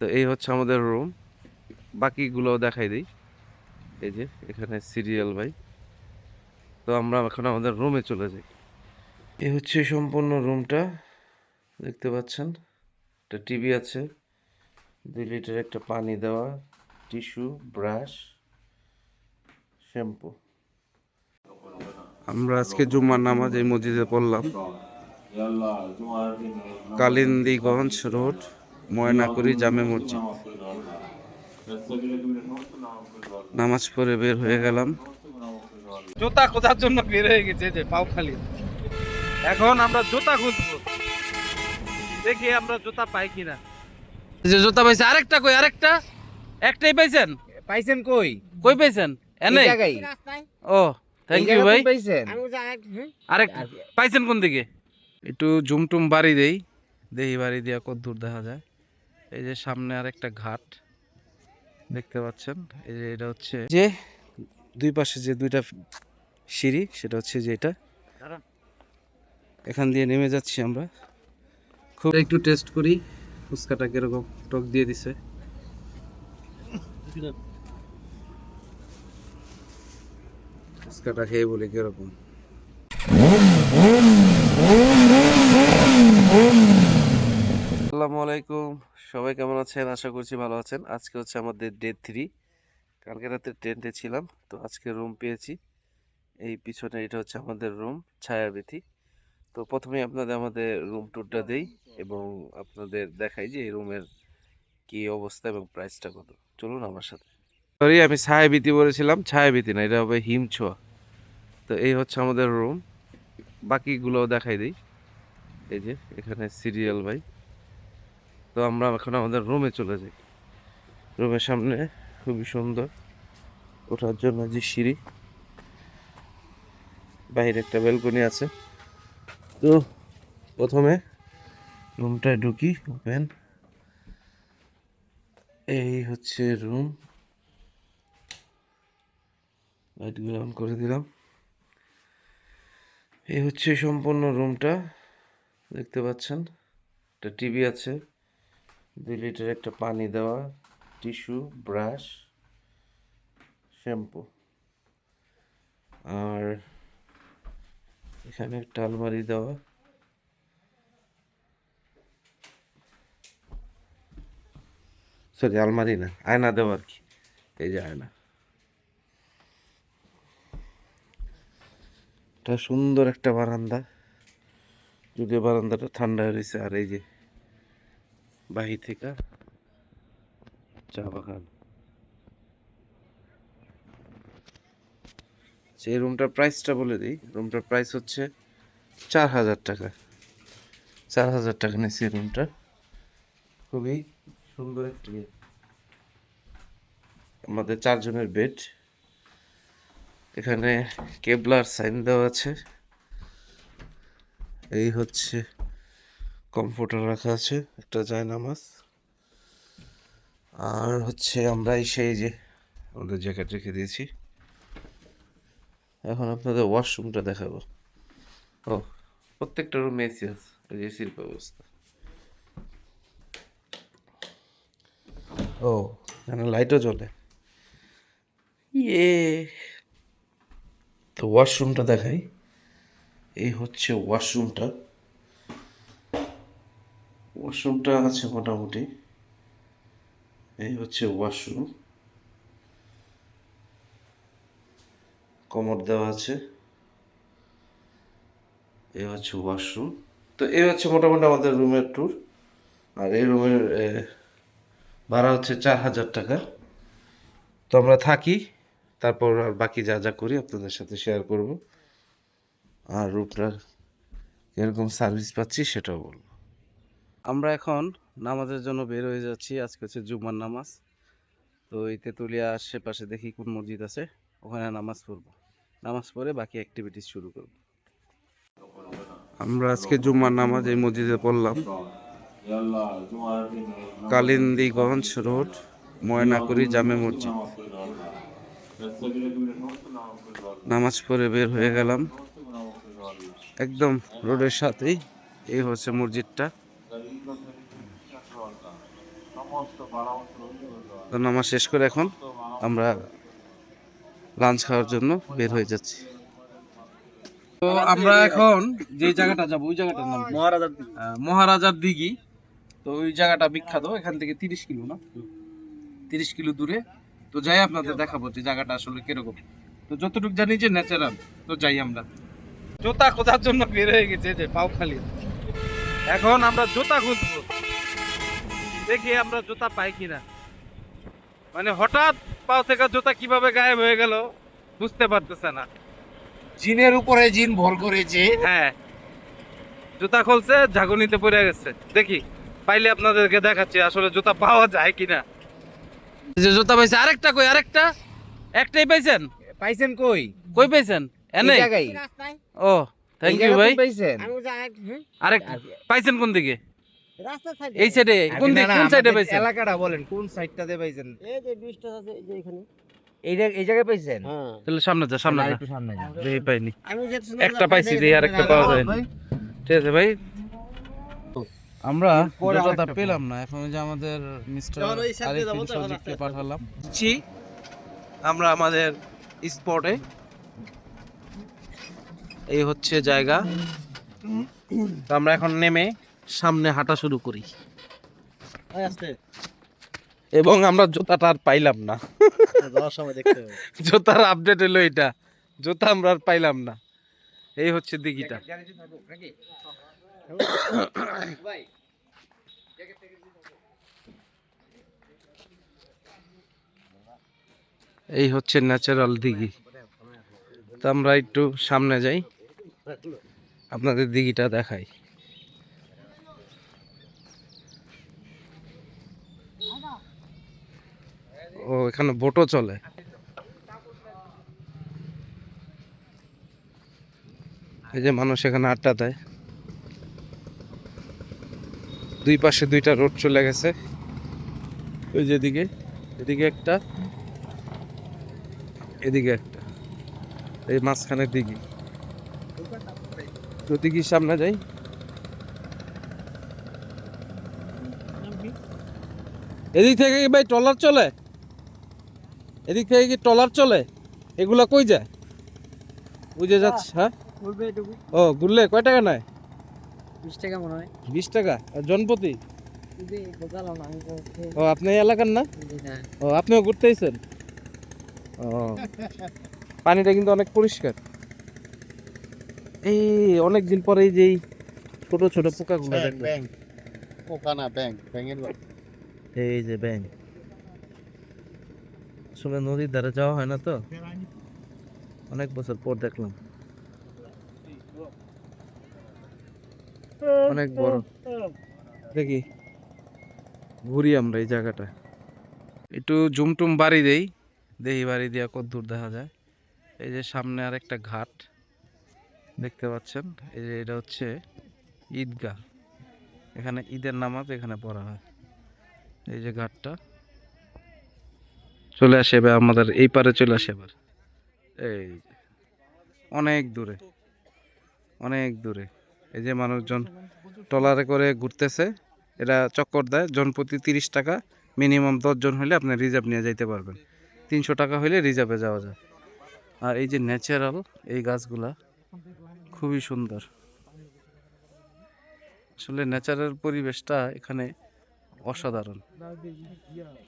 তো এই হচ্ছে আমাদের রুম বাকিগুলো দেখাই দিই। এই যে এখানে সিরিয়াল ভাই। তো আমরা এখন আমাদের রুমে চলে যাই। এই হচ্ছে সম্পূর্ণ রুমটা দেখতে পাচ্ছেন। একটা টিভি আছে দুই লিটার একটা পানি দেওয়া টিস্যু ব্রাশ শ্যাম্পু আমরা আজকে জুম্মার নামাজ এই মসজিদে পড়লাম। কালিন্দিগঞ্জ রোড। ময়নাকুড়ি জামে মসজিদ। নামাজ পড়ে বের হয়ে গেলাম। জুতা খোঁজার জন্য বের হয়ে গেছে যে পাও খালি। এখন আমরা জুতা খুঁজবো। দেখি আমরা জুতা পাই কিনা। এই যে জুতা পাইছে আরেকটা কই আরেকটা? একটাই পাইছেন? পাইছেন কই? কই পাইছেন? এনে ও থ্যাংক ইউ ভাই। পাইছেন? আরেক পাইছেন কোন দিকে? একটু জুম টুম বাড়ি দেই। দেহি বাড়ি দিয়া কত দূর দেখা যায়। এই যে সামনে আরেকটা ঘাট দেখতে পাচ্ছেন। এই যে এটা হচ্ছে যে দুই পাশে যে দুইটা সিঁড়ি সেটা হচ্ছে যে এটা। এখান দিয়ে নেমে যাচ্ছি আমরা। খুব একটু টেস্ট করি ফুচকাটা কীরকম টক দিয়ে দিছে। ফুচকাটা খেয়ে বলি কীরকম। আসসালামু আলাইকুম। সবাই কেমন আছেন? আশা করছি ভালো আছেন। আজকে হচ্ছে আমাদের ডে থ্রি কালকে রাতে টেন্টে ছিলাম, তো আজকে রুম পেয়েছি। এই পিছনে এটা হচ্ছে আমাদের রুম ছায়াবিথি তো প্রথমে আপনাদের আমাদের রুম ট্যুরটা দেই এবং আপনাদের দেখাই যে এই রুমের কি অবস্থা এবং প্রাইসটা কত। চলুন আমার সাথে। সরি আমি ছায়াবিথি বলেছিলাম ছায়াবিথি না, এটা হবে হিমছোয়া। তো এই হচ্ছে আমাদের রুম বাকিগুলো দেখাই দিই। এই যে, এখানে সিরিয়াল ভাই। তো আমরা এখন আমাদের রুমে চলে যাই। রুমের সামনে খুবই সুন্দর। ওঠার জন্য যে সিঁড়ি, বাইরে একটা ব্যালকনি আছে। তো প্রথমে রুমটায় ঢুকি ওপেন এই হচ্ছে রুম লাইটগুলো অন করে দিলাম। এই হচ্ছে সম্পূর্ণ রুমটা দেখতে পাচ্ছেন, একটা টিভি আছে। দুই লিটার একটা পানি দেওয়া, টিস্যু, ব্রাশ, শ্যাম্পু। আর এখানে একটা আলমারি দেওয়া। সরি, আলমারি না, আয়না দেওয়া আর কি, এই যে আয়না। এটা সুন্দর একটা বারান্দা। যদিও বারান্দাটা ঠান্ডা হয়েছে আর এই যে বাহির থেকে চা বাগান সেই রুমটার প্রাইসটা বলে দিই। রুমটার প্রাইস হচ্ছে চার হাজার টাকা। চার হাজার টাকা নিয়েছে রুমটা খুবই সুন্দর একটি আমাদের চারজনের বেড এখানে কেবলার সাইন দেওয়া আছে। এই হচ্ছে কম্পিউটার রাখা আছে, একটা জায়নামাজ আর হচ্ছে আমরা সেই যে আমাদের জ্যাকেট রেখে দিয়েছি। এখন আপনাদের ওয়াশরুমটা দেখাবো। ও, প্রত্যেকটা রুমে এসি আছে এসির ব্যবস্থা। ও, এখানে লাইটও জ্বলে। ইয়ে তো ওয়াশরুমটা দেখাই। এই হচ্ছে ওয়াশরুমটা ওয়াশরুমটা আছে মোটামুটি। এই হচ্ছে ওয়াশরুম। কমর দেওয়া আছে। এই হচ্ছে ওয়াশরুম। তো এই হচ্ছে মোটামুটি আমাদের রুমের ট্যুর আর এই রুমের ভাড়া হচ্ছে চার হাজার টাকা। তো আমরা থাকি, তারপর আর বাকি যা যা করি আপনাদের সাথে শেয়ার করব। আর রুমটার কীরকম সার্ভিস পাচ্ছি সেটাও বলব। আমরা এখন নামাজের জন্য বের হয়ে যাচ্ছি। আজকে হচ্ছে জুম্মার নামাজ। তো এই তেঁতুলিয়া আশেপাশে দেখি কোন মসজিদ আছে। ওখানে নামাজ পড়ব। নামাজ পড়ে বাকি অ্যাক্টিভিটিস শুরু করব। আমরা আজকে জুম্মার নামাজ এই মসজিদে পড়লাম। কালিন্দিগঞ্জ রোড ময়নাকুড়ি জামে মসজিদ। নামাজ পড়ে বের হয়ে গেলাম। একদম রোডের সাথেই এই হচ্ছে মসজিদটা। নামাজ শেষ করে এখন আমরা লাঞ্চ খাওয়ার জন্য বের হয়ে যাচ্ছি। তো আমরা এখন যে জায়গাটা যাব ওই জায়গাটার নাম মহারাজার মহারাজার দিঘি। তো ওই জায়গাটা বিখ্যাত এখান থেকে তিরিশ কিলো না? তিরিশ কিলো দূরে। তো যাই আপনাদের দেখাবো যে জায়গাটা আসলে কীরকম। তো যতটুকু জানি যে ন্যাচারাল তো যাই আমরা। জুতা খোঁজার জন্য বের হয়ে গেছে যে পাও খালি। এখন আমরা জুতা খুঁজবো। দেখি আমরা জুতা পাই কিনা। মানে হঠাৎ পাও থেকে জুতা কীভাবে গায়েব হয়ে গেল বুঝতে পারতেছে না। জিনের উপরে জিন ভর করেছে। হ্যাঁ। জুতা খুলছে ঝাগুনিতে পড়ে গেছে। দেখি পাইলে আপনাদেরকে দেখাচ্ছি আসলে জুতা পাওয়া যায় কিনা। যে জুতা পাইছে আরেকটা কই আরেকটা? একটাই পাইছেন? পাইছেন কই? কই পাইছেন? এনে ও থ্যাংক ইউ ভাই। পাইছেন। আরেক পাইছেন কোন দিকে? এই সাইডে কোন দিকে কোন সাইডে পাইছেন? এলাকাটা বলেন কোন সাইডটাতে পাইছেন? এই যে বৃষ্টি আছে এই যে এখানে। এই এই জায়গায় পাইছেন? তাহলে সামনে যা সামনে যা। একটু সামনে যান। পাইনি। একটা পাইছি দিয়ে আরেকটা পাওয়া যায়। ঠিক আছে ভাই। আমরা পেলাম না এখন যে আমাদের মিস্টার আরিফিন পাঠালাম। জি আমরা আমাদের স্পটে এই হচ্ছে জায়গা। তো আমরা এখন নেমে সামনে হাঁটা শুরু করি। এবং আমরা জুতাটা আর পাইলাম না। জুতার আপডেট হলো এটা। জুতা আমরা আর পাইলাম না। এই হচ্ছে দিঘিটা। এই হচ্ছে ন্যাচারাল দিঘি। তো আমরা একটু সামনে যাই। আপনাদের দিঘিটা দেখাই। এখানে বোটও চলে। এই যে মানুষ এখানে আড্ডা দেয়। দুই পাশে দুইটা রোড চলে গেছে। ওই যে এদিকে একটা এদিকে একটা। এই মাঝখানের দিকে দিঘির সামনে যাই। এদিক থেকে ভাই ট্রলার চলে? এদিক থেকে কি ট্রলার চলে? এগুলা কই যায়? বুঝে যাচ্ছে হ্যাঁ? ও ঘুরলে কয় টাকা নেয়? বিশ টাকা মনে হয়। বিশ টাকা? আর আমি ও আপনি এলাকার না? হ্যাঁ। ও আপনিও ঘুরতে আইছেন? ও পানিটা কিন্তু অনেক পরিষ্কার। এই অনেক দিন পরে এই যে এই ছোট ছোট পোকাগুলো দেখবেন ব্যাংক পোকা না ব্যাংক ব্যাংকের এই যে ব্যাং আসলে নদীর ধারে যাওয়া হয় না তো? অনেক বছর পর দেখলাম। অনেক বড়। দেখি ঘুরি আমরা এই জায়গাটা। একটু জুমটুম বাড়ি দেই। দেই বাড়ি দিয়া কত দূর দেখা যায়। এই যে সামনে আর একটা ঘাট দেখতে পাচ্ছেন? এই যে এটা হচ্ছে ঈদগাহ। এখানে ঈদের নামাজ এখানে পড়া হয়। এই যে ঘাটটা। চলে আসে এবার আমাদের, এই পারে চলে আসে এবার। এই অনেক দূরে অনেক দূরে। এই যে মানুষজন ট্রলারে করে ঘুরতেছে, এরা চক্কর দেয় জনপ্রতি তিরিশ টাকা, মিনিমাম দশজন হলে আপনি রিজার্ভ নিয়ে যাইতে পারবেন। তিনশো টাকা হলে রিজার্ভে যাওয়া যায়। আর এই যে ন্যাচারাল, এই গাছগুলা খুবই সুন্দর। আসলে ন্যাচারাল পরিবেশটা এখানে অসাধারণ।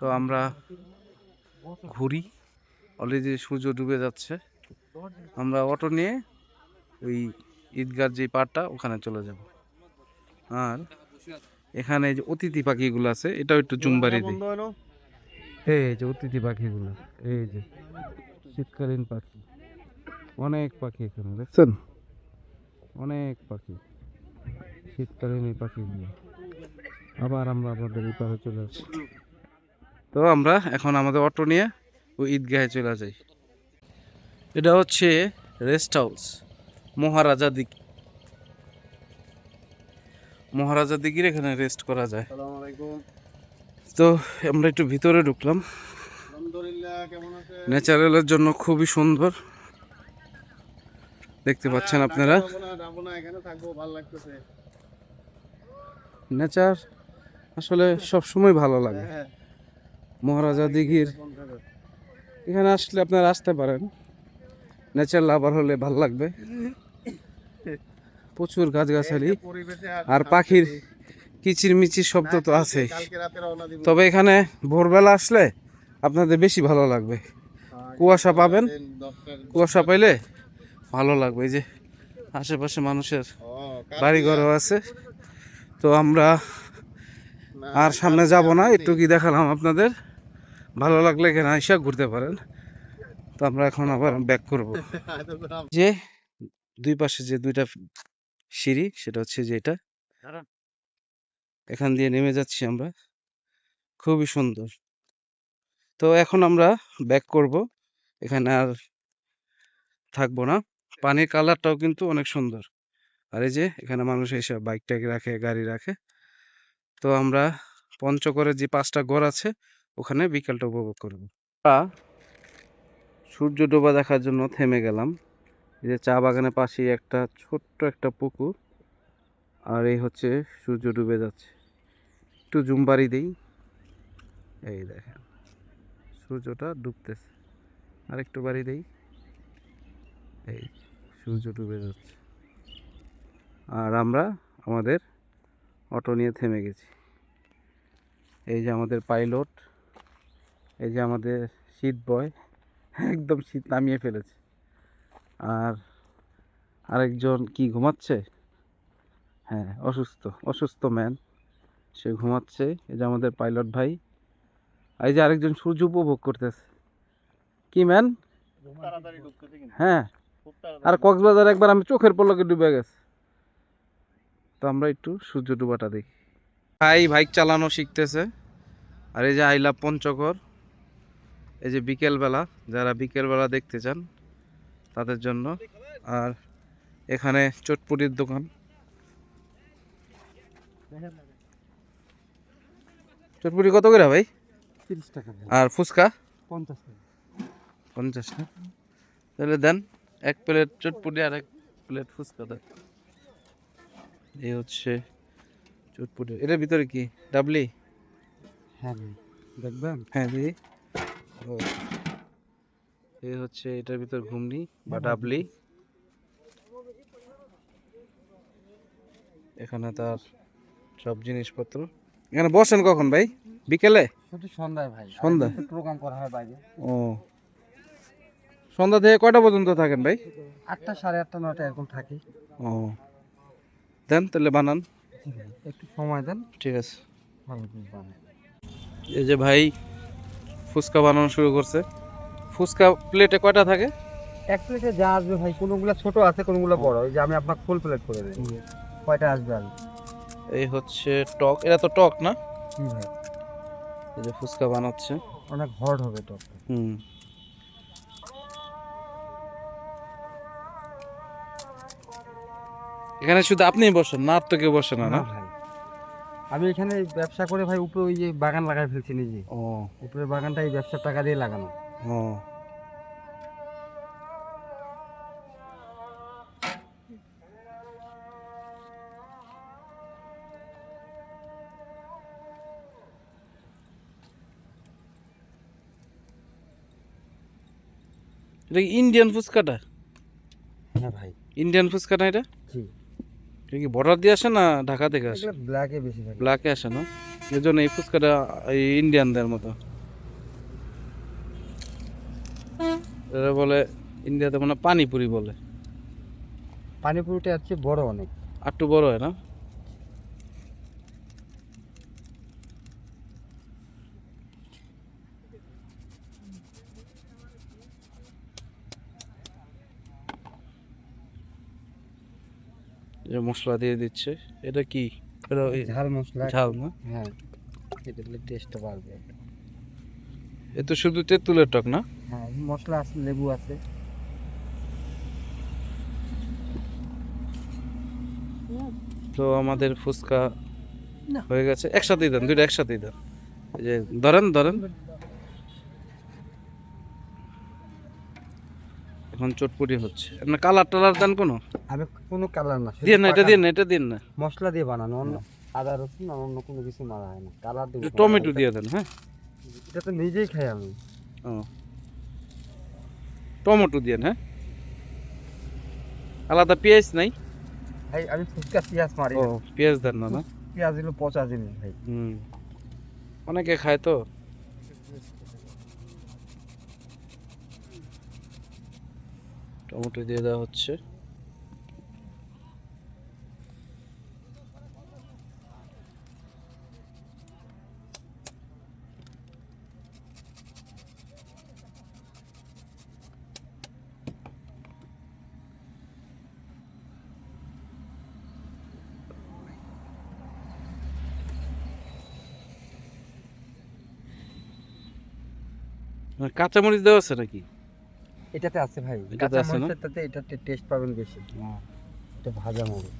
তো আমরা ঘুরি। অলরেডি সূর্য ডুবে যাচ্ছে। আমরা অটো নিয়ে ওই ঈদগার যে পাড়টা, ওখানে চলে যাব। আর এখানে যে অতিথি পাখিগুলো আছে, এটাও একটু জুমবাড়ি দিই। এই যে অতিথি পাখিগুলো, এই যে শীতকালীন পাখি। অনেক পাখি এখানে, দেখছেন? অনেক পাখি। শীতকালীন এই পাখিগুলো। আবার আমরা আমাদের এই পাড়ে চলে আসি তো আমরা এখন আমাদের অটো নিয়ে ওই ঈদগাহে চলে যাই। এটা হচ্ছে রেস্ট হাউস মহারাজা দিক মহারাজা দিঘির এখানে রেস্ট করা যায়। তো আমরা একটু ভিতরে ঢুকলাম। ন্যাচারালের জন্য খুবই সুন্দর। দেখতে পাচ্ছেন আপনারা? নেচার আসলে সবসময় ভালো লাগে। মহারাজা দিঘির। এখানে আসলে আপনারা আসতে পারেন। নেচার লাভার হলে ভালো লাগবে। প্রচুর গাছগাছালি আর পাখির কিচিরমিচির শব্দ তো আছে রওনা দিব। তবে এখানে ভোরবেলা আসলে আপনাদের বেশি ভালো লাগবে। কুয়াশা পাবেন। কুয়াশা পাইলে ভালো লাগবে। যে আশেপাশে মানুষের ও, কালকে বাড়ি ঘরও আছে। তো আমরা আর সামনে যাব না। একটু কি দেখালাম আপনাদের? ভালো লাগলে এখানে আইসা ঘুরতে পারেন। তো আমরা এখন আবার ব্যাক করব। যে দুই পাশে যে দুইটা সিঁড়ি সেটা হচ্ছে যে এটা। এখান দিয়ে নেমে যাচ্ছি আমরা। খুবই সুন্দর। তো এখন আমরা ব্যাক করব। এখানে আর থাকব না। পানির কালারটাও কিন্তু অনেক সুন্দর। আর এই যে এখানে মানুষ এসে বাইক টাইক রাখে গাড়ি রাখে। তো আমরা পঞ্চগড়ের যে পাঁচটা গড় আছে ওখানে বিকালটা উপভোগ করব। সূর্য ডোবা দেখার জন্য থেমে গেলাম। এই যে চা বাগানের পাশেই একটা ছোট্ট একটা পুকুর। আর এই হচ্ছে সূর্য ডুবে যাচ্ছে। একটু জুম বাড়ি দিই। এই দেখেন, সূর্যটা ডুবতেছে। আর একটু বাড়ি দেই। এই সূর্য ডুবে যাচ্ছে। আর আমরা আমাদের অটো নিয়ে থেমে গেছি। এই যে আমাদের পাইলট এই যে আমাদের শীত বয়, একদম শীত নামিয়ে ফেলেছে। আর আরেকজন কি ঘুমাচ্ছে? হ্যাঁ অসুস্থ অসুস্থ ম্যান সে ঘুমাচ্ছে। এই যে আমাদের পাইলট ভাই এই যে আরেকজন সূর্য উপভোগ করতেছে। কি ম্যান হ্যাঁ আর কক্সবাজার একবার আমি চোখের পলকে ডুবে গেছে। তো আমরা একটু সূর্য ডুবাটা দেখি। ভাই, বাইক চালানো শিখতেছে। আর এই যে আইলা পঞ্চগড় এই যে বিকেলবেলা যারা বিকেলবেলা দেখতে চান তাদের জন্য। আর এখানে চটপুরির দোকান। চটপুরি কত করে ভাই? তিরিশ টাকা আর ফুচকা? পঞ্চাশ টাকা। পঞ্চাশ না? তাহলে দেন এক প্লেট চটপুটি আর এক প্লেট ফুচকা দেন। এই হচ্ছে চটপুটি। এটার ভিতরে কি? ডাবলি? হ্যাঁ দেখবেন? হ্যাঁ দিদি ও এই হচ্ছে এটার ভিতর ঘুমনি বা ডাবলি এখানে তার সব জিনিসপত্র। এখানে বসেন কখন ভাই? বিকেলে? সন্ধ্যায় ভাই। সন্ধ্যা? প্রোগ্রাম করা হয় বাইরে। ও। সন্ধ্যা থেকে কয়টা পর্যন্ত থাকেন ভাই? আটটা সাড়ে আটটা নটা এরকম থাকি। ও। দেন তাহলে বানান। একটু সময় দেন। ঠিক আছে। এই যে ভাই ফুচকা বানানো শুরু করছে। ফুচকা প্লেটে কয়টা থাকে? এক প্লেটে যা আসবে ভাই কোনোগুলো ছোট আছে কোনোগুলো বড় এই যে আমি আপনাকে ফুল প্লেট করে দেবো কয়টা আসবে আর? এই হচ্ছে টক এটা তো টক না? ভাই। এই যে ফুচকা বানাচ্ছে। অনেক হট হবে টক। হুম। এখানে শুধু আপনিই বসেন না আর তো কেউ বসে না? না ভাই। আমি এখানে ব্যবসা করে ভাই উপরে ওই যে বাগান লাগাই ফেলছি নিজে। ও। উপরে বাগানটা এই ব্যবসার টাকা দিয়ে লাগানো। ও। এটা ইন্ডিয়ান ফুচকাটা? হ্যাঁ ভাই। ইন্ডিয়ান ফুচকাটা এটা? জি। এটা কি বর্ডার দিয়ে আসে না ঢাকা থেকে আসে? ব্ল্যাকে বেশি থাকে। ব্ল্যাকে আসে না? এই জন্য এই ফুচকাটা এই ইন্ডিয়ানদের মতো। এরা বলে ইন্ডিয়াতে মানে পানিপুরি বলে। পানিপুরিটা হচ্ছে বড় অনেক। আর একটু বড় হয় না? যে মশলা দিয়ে দিচ্ছে এটা কি? এটা ওই ঝাল মশলা। ঝাল না? হ্যাঁ এটা দিলে টেস্টটা বাড়বে। এ তো শুধু তেঁতুলের টক না? হ্যাঁ মশলা আছে লেবু আছে। তো আমাদের ফুচকা হয়ে গেছে। একসাথেই দেন দুইটা একসাথেই দেন। এই যে ধরেন ধরেন। এখন চটপটি হচ্ছে। আপনার কালার টালার দেন কোনো? আমি কোনো কালার না দিয়ে না এটা দিয়ে না এটা দিন না। মশলা দিয়ে বানানো অন্য আদা রসুন আর অন্য কোনো কিছু মারা হয় না। কালার একটু টমেটো দিয়ে দেন হ্যাঁ। এটা তো নিজেই খাই আমি। ও। টমেটো দিয়ে হ্যাঁ। আলাদা পেঁয়াজ নাই? ভাই আমি ফুচকা পেঁয়াজ মারি ও পেঁয়াজ দেন না না? পেঁয়াজ হলো পচা জিনিস ভাই। হুম। অনেকে খায় তো। টমেটো দিয়ে দেওয়া হচ্ছে। কাঁচামরিচ দেওয়া আছে নাকি? এটাতে আছে ভাই এটাতে কাঁচা? মরিচের তাতে এটাতে টেস্ট পাবেন বেশি। এটা ভাজা মরিচ।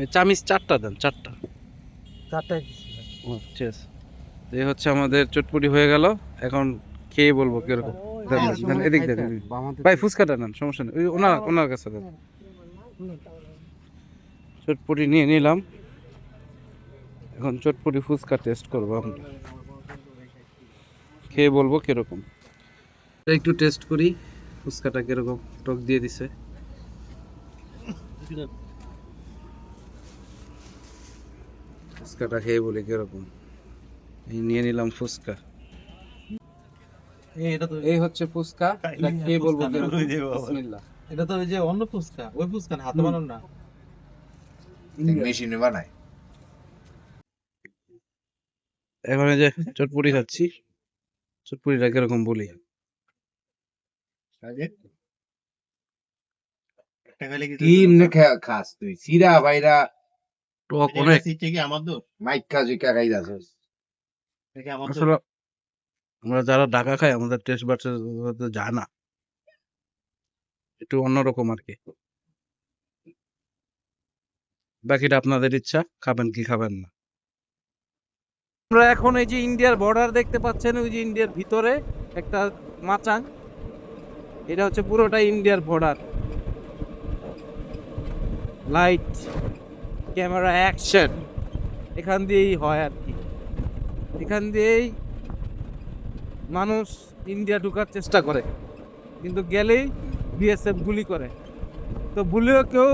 এই চামিচ চারটা দেন চারটা। ভাই। ঠিক আছে এই হচ্ছে আমাদের চটপটি হয়ে গেল। এখন খেয়ে বলব কীরকম। হ্যাঁ, এদিক দেন ভাই ফুচকাটা নেন সমস্যা নেই। ওনার ওনার কাছে দেন। চটপটি নিয়ে নিলাম। এখন চটপটি ফুচকা টেস্ট করব আমরা। খেয়ে বলব কীরকম। একটু টেস্ট করি ফুচকাটা কীরকম টক দিয়ে দিছে। ফুচকাটা খেয়ে বলি কীরকম। এই নিয়ে নিলাম ফুচকা। এটা তো এই হচ্ছে ফুচকা এটা খেয়ে বলব এটা তো ওই যে অন্য ফুচকা ওই ফুচকা না হাতে বানানো না। মেশিনে বানায়। এখন এই যে চটপটি খাচ্ছি। চটপটিটা কীরকম বলি? খাস তুই? সিরা টক অনেক। আমার দোষ? মাইকা আসলে যারা ঢাকা খাই আমাদের টেস্ট যায় না একটু অন্যরকম আর কি। বাকিটা আপনাদের ইচ্ছা খাবেন কি খাবেন না। আমরা এখন এই যে ইন্ডিয়ার বর্ডার দেখতে পাচ্ছেন, ওই যে ইন্ডিয়ার ভিতরে একটা মাচাং। এটা হচ্ছে পুরোটা ইন্ডিয়ার বর্ডার লাইট ক্যামেরা অ্যাকশন এখান দিয়েই হয় আর কি। এখান দিয়েই মানুষ ইন্ডিয়া ঢুকার চেষ্টা করে। কিন্তু গেলেই বিএসএফ গুলি করে। তো ভুলেও কেউ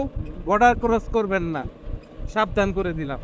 বর্ডার ক্রস করবেন না। সাবধান করে দিলাম।